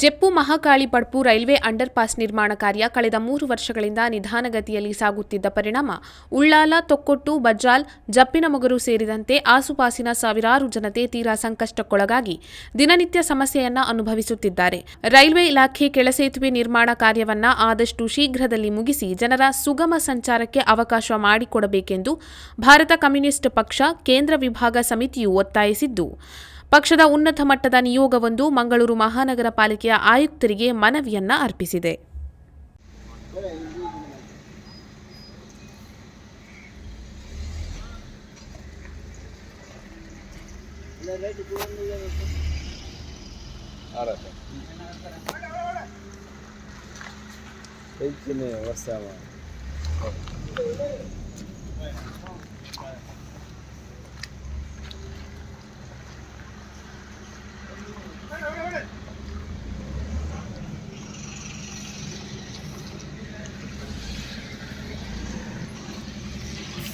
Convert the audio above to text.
Jeppu Mahakali Padpu railway underpass ನಿರ್ಮಾಣ ಕಾರ್ಯ ಕಳೆದ ಮೂರು ವರ್ಷಗಳಿಂದ ನಿಧಾನಗತಿಯಲ್ಲಿ ಸಾಗುತ್ತಿದ್ದ ಪರಿಣಾಮ, ಉಳ್ಳಾಲ, ತೊಕ್ಕೊಟ್ಟು, ಬಜ್ಜಾಲ್ ಜಪ್ಪಿನಮೊಗರು ಸೇರಿದಂತೆ ಆಸುಪಾಸಿನ ಸಾವಿರಾರು ಜನತೆ ತೀರಾ ಸಂಕಷ್ಟಕ್ಕೊಳಗಾಗಿ ದಿನನಿತ್ಯ ಸಮಸ್ಯೆಯನ್ನ ಅನುಭವಿಸುತ್ತಿದ್ದಾರೆ. ರೈಲ್ವೆ ಇಲಾಖೆ ಕೆಳಸೇತುವೆ ನಿರ್ಮಾಣ ಕಾರ್ಯವನ್ನ ಆದಷ್ಟು ಶೀಘ್ರದಲ್ಲಿ ಮುಗಿಸಿ ಜನರ ಸುಗಮ ಸಂಚಾರಕ್ಕೆ ಅವಕಾಶ ಮಾಡಿಕೊಡಬೇಕೆಂದು ಭಾರತ ಕಮ್ಯುನಿಸ್ಟ್ ಪಕ್ಷ ಕೇಂದ್ರ ವಿಭಾಗ ಸಮಿತಿಯು ಒತ್ತಾಯಿಸಿದ್ದು. ಪಕ್ಷದ ಉನ್ನತ ಮಟ್ಟದ ನಿಯೋಗವೊಂದು ಮಂಗಳೂರು ಮಹಾನಗರ ಪಾಲಿಕೆಯ ಆಯುಕ್ತರಿಗೆ ಮನವಿಯನ್ನ ಅರ್ಪಿಸಿದೆ. ಹೆಚ್ಚಿನ ಹೊಸ